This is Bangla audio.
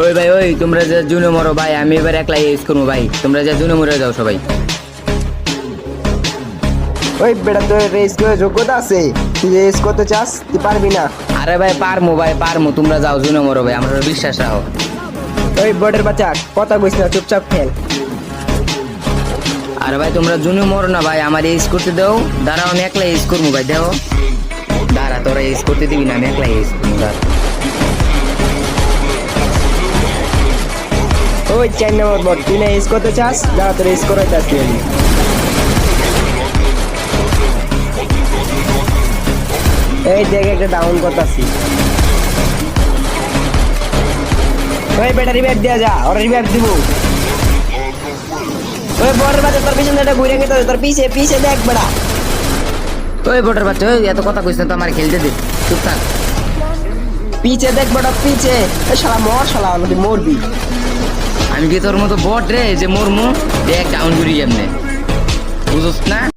ওই ভাই ওই তোমরা যে জুনে মরো ভাই আমি এবার একলা ইউজ করব ভাই। তোমরা যে জুনে মরে যাও সবাই। ওই বেটা তোর রেস করে যোগ্যতা আছে? তুই রেস করতে চাস তুই পারবি না। আরে ভাই পারমু ভাই পারমু তোমরা যাও জুনে মরো ভাই আমরা বিশ্বাস রাখো। ওই বটের বাচ্চা কথা কইস না চুপচাপ খেল। আরে ভাই তোমরা জুনে মরো না ভাই আমার ইউজ করতে দাও। দাঁড়াও আমি একলা ইউজ করব ভাই দেও দাঁড়া তোরা ইউজ করতে দিবি না আমি একলা ইউজ করব দাঁড়া। ওই চার নম্বর বট তুই না করতে চাস? দাঁড়া তোর রেস করে চাস তুই এই দেখ একটা ডাউন করতাছি। ওই বেটা রিভাইভ দেওয়া যা, ওরা রিভাইভ দিব। ওই বড় বাজে তোর পিছনে একটা ঘুরে গেছে তোর পিছে পিছে দেখ বেটা। ওই ভোটার বাচ্চা, ওই এত কথা কইস না তো, আমার খেলতে দে, চুপ থাক। পিছে দেখ বেটা, পিছে। শালা মর, শালা আমাকে মরবি। আমি কি তোর মতো বট রে যে মোর মু দেখ ডাউন করি কেমনে। বুঝোস না?